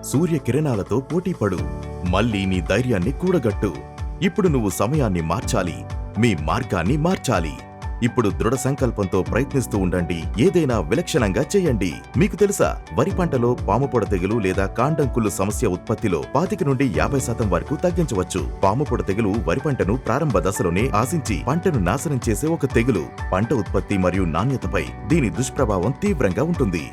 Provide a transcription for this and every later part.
సూర్యకిరణాలతో పోటీపడు మళ్ళీ నీ ధైర్యాన్ని కూడగట్టు. ఇప్పుడు నువ్వు సమయాన్ని మార్చాలి. మీ మార్గాన్ని మార్చాలి. ఇప్పుడు దృఢ సంకల్పంతో ప్రయత్నిస్తూ ఉండండి. ఏదైనా విలక్షణంగా చేయండి. మీకు తెలుసా వరి పంటలో పాముపొడ తెగులు లేదా కాండం కుళ్ళు సమస్య ఉత్పత్తిలో పాతిక నుండి యాభై శాతం వరకు తగ్గించవచ్చు. పాముపొడ తెగులు వరి పంటను ప్రారంభ దశలోనే ఆశించి పంటను నాశనం చేసే ఒక తెగులు. పంట ఉత్పత్తి మరియు నాణ్యతపై దీని దుష్ప్రభావం తీవ్రంగా ఉంటుంది.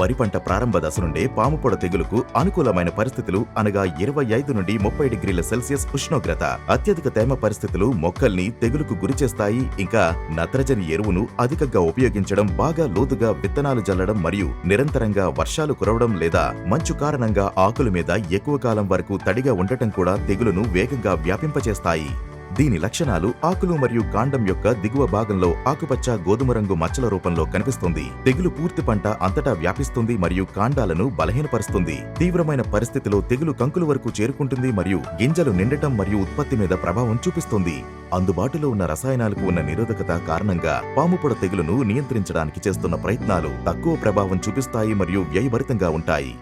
వరి పంట ప్రారంభ దశ నుండే పాముపొడ తెగులుకు అనుకూలమైన పరిస్థితులు అనగా ఇరవై ఐదు నుండి ముప్పై డిగ్రీల సెల్సియస్ ఉష్ణోగ్రత. అత్యధిక తేమ పరిస్థితులు మొక్కల్ని తెగులుకు గురిచేస్తాయి ఇంకా నత్రజని ఎరువును అధికంగా ఉపయోగించడం బాగా లోతుగా విత్తనాలు జల్లడం మరియు నిరంతరంగా వర్షాలు కురవడం లేదా మంచు కారణంగా ఆకుల మీద ఎక్కువ కాలం వరకు తడిగా ఉండటం కూడా తెగులును వేగంగా వ్యాపింపచేస్తాయి. దీని లక్షణాలు ఆకులు మరియు కాండం యొక్క దిగువ భాగంలో ఆకుపచ్చ గోధుమ రంగు మచ్చల రూపంలో కనిపిస్తుంది. తెగులు పూర్తి పంట అంతటా వ్యాపిస్తుంది మరియు కాండాలను బలహీనపరుస్తుంది. తీవ్రమైన పరిస్థితిలో తెగులు కంకుల వరకు చేరుకుంటుంది మరియు గింజలు నిండటం మరియు ఉత్పత్తి మీద ప్రభావం చూపిస్తుంది. అందుబాటులో ఉన్న రసాయనాలకు ఉన్న నిరోధకత కారణంగా పాముపొడ తెగులును నియంత్రించడానికి చేస్తున్న ప్రయత్నాలు తక్కువ ప్రభావం చూపిస్తాయి మరియు వ్యయభరితంగా ఉంటాయి.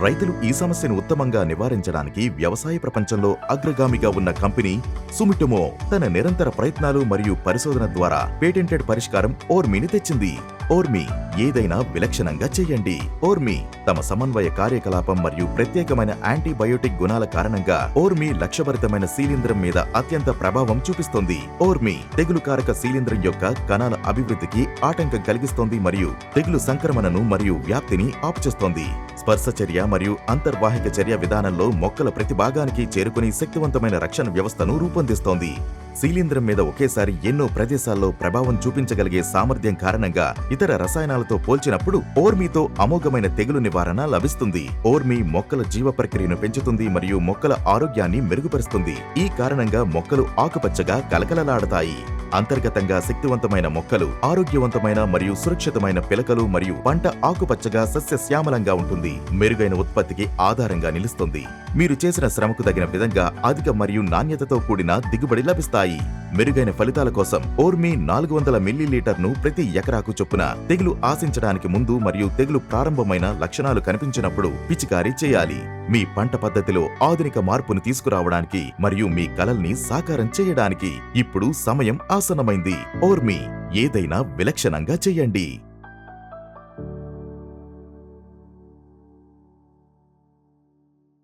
రైతులు ఈ సమస్యను ఉత్తమంగా నివారించడానికి వ్యవసాయ ప్రపంచంలో అగ్రగామిగా ఉన్న కంపెనీ సుమిటోమో తన నిరంతర ప్రయత్నాలు మరియు పరిశోధన ద్వారా పేటెంటెడ్ పరిష్కారం ఓర్మిని తెచ్చింది. ఓర్మి ఏదైనా విలక్షణంగా చేయండి. ఓర్మి తమ సమన్వయ కార్యకలాపం మరియు ప్రత్యేకమైన యాంటీబయోటిక్ గుణాల కారణంగా ఓర్మి లక్ష్యభరితమైన శీలింద్రం మీద అత్యంత ప్రభావం చూపిస్తుంది. ఓర్మి తెగులు కారక శీలింద్రం యొక్క కణాల అభివృద్ధికి ఆటంకం కలిగిస్తోంది మరియు తెగులు సంక్రమణను మరియు వ్యాప్తిని ఆపుచేస్తోంది. స్పర్శ చర్య మరియు అంతర్వాహిక చర్య విధానంలో మొక్కల ప్రతి భాగానికి చేరుకుని శక్తివంతమైన రక్షణ వ్యవస్థను రూపొందిస్తోంది. శీలింద్రం మీద ఒకేసారి ఎన్నో ప్రదేశాల్లో ప్రభావం చూపించగలిగే సామర్థ్యం కారణంగా ఇతర రసాయనాలతో పోల్చినప్పుడు ఓర్మీతో అమోఘమైన తెగులు నివారణ లభిస్తుంది. ఓర్మి మొక్కల జీవ ప్రక్రియను పెంచుతుంది మరియు మొక్కల ఆరోగ్యాన్ని మెరుగుపరుస్తుంది. ఈ కారణంగా మొక్కలు ఆకుపచ్చగా కలకలలాడతాయి. అంతర్గతంగా శక్తివంతమైన మొక్కలు ఆరోగ్యవంతమైన మరియు సురక్షితమైన పిలకలు మరియు పంట ఆకుపచ్చగా సస్యశ్యామలంగా ఉంటుంది. మెరుగైన ఉత్పత్తికి ఆధారంగా నిలుస్తుంది. మీరు చేసిన శ్రమకు తగిన విధంగా అధిక మరియు నాణ్యతతో కూడిన దిగుబడి లభిస్తాయి. మెరుగైన ఫలితాల కోసం ఓర్మి నాలుగు వందల మిల్లీలీటర్ను ప్రతి ఎకరాకు చొప్పున తెగులు ఆశించడానికి ముందు మరియు తెగులు ప్రారంభమైన లక్షణాలు కనిపించినప్పుడు పిచికారీ చేయాలి. మీ పంట పద్ధతిలో ఆధునిక మార్పును తీసుకురావడానికి మరియు మీ కలల్ని సాకారం చేయడానికి ఇప్పుడు సమయం ఆసన్నమైంది. ఓర్మి ఏదైనా విలక్షణంగా చేయండి.